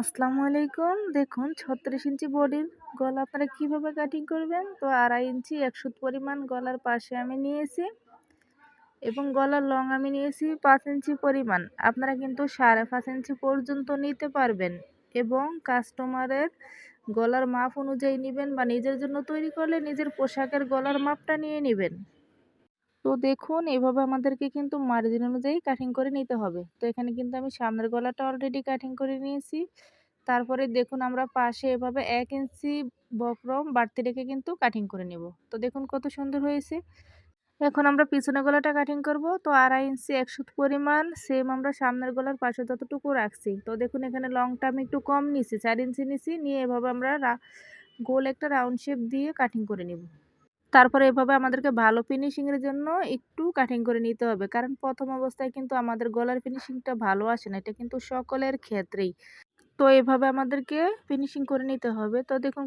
আসসালামু আলাইকুম। দেখুন, ছত্রিশ ইঞ্চি বডির গলা আপনারা কীভাবে কাটিং করবেন? তো আড়াই ইঞ্চি একশো পরিমাণ গলার পাশে আমি নিয়েছি এবং গলার লং আমি নিয়েছি পাঁচ ইঞ্চি পরিমাণ। আপনারা কিন্তু সাড়ে পাঁচ ইঞ্চি পর্যন্ত নিতে পারবেন এবং কাস্টমারের গলার মাপ অনুযায়ী নেবেন বা নিজের জন্য তৈরি করলে নিজের পোশাকের গলার মাপটা নিয়ে নেবেন। তো দেখুন, এভাবে আমাদেরকে কিন্তু মার্জিন অনুযায়ী কাটিং করে নিতে হবে। তো এখানে কিন্তু আমি সামনের গলাটা অলরেডি কাটিং করে নিয়েছি। তারপরে দেখুন, আমরা পাশে এভাবে এক ইঞ্চি বক্রম বাড়তি রেখে কিন্তু কাটিং করে নেব। তো দেখুন কত সুন্দর হয়েছে। এখন আমরা পিছনে গলাটা কাটিং করব। তো আড়াই ইঞ্চি একশো পরিমাণ সেম আমরা সামনের গলার পাশে যতটুকু রাখছি। তো দেখুন, এখানে লংটা আমি একটু কম নিছি চার ইঞ্চি নিছি নিয়ে এভাবে আমরা গোল একটা রাউন্ড শেপ দিয়ে কাটিং করে নেব। তারপরে এভাবে আমাদেরকে ভালো ফিনিশিংয়ের জন্য একটু কাটিং করে নিতে হবে। কারণ প্রথম অবস্থায় কিন্তু আমাদের গলার ফিনিশিংটা ভালো আসে না, এটা কিন্তু সকলের ক্ষেত্রেই। তো এভাবে আমাদেরকে ফিনিশিং করে নিতে হবে। তো দেখুন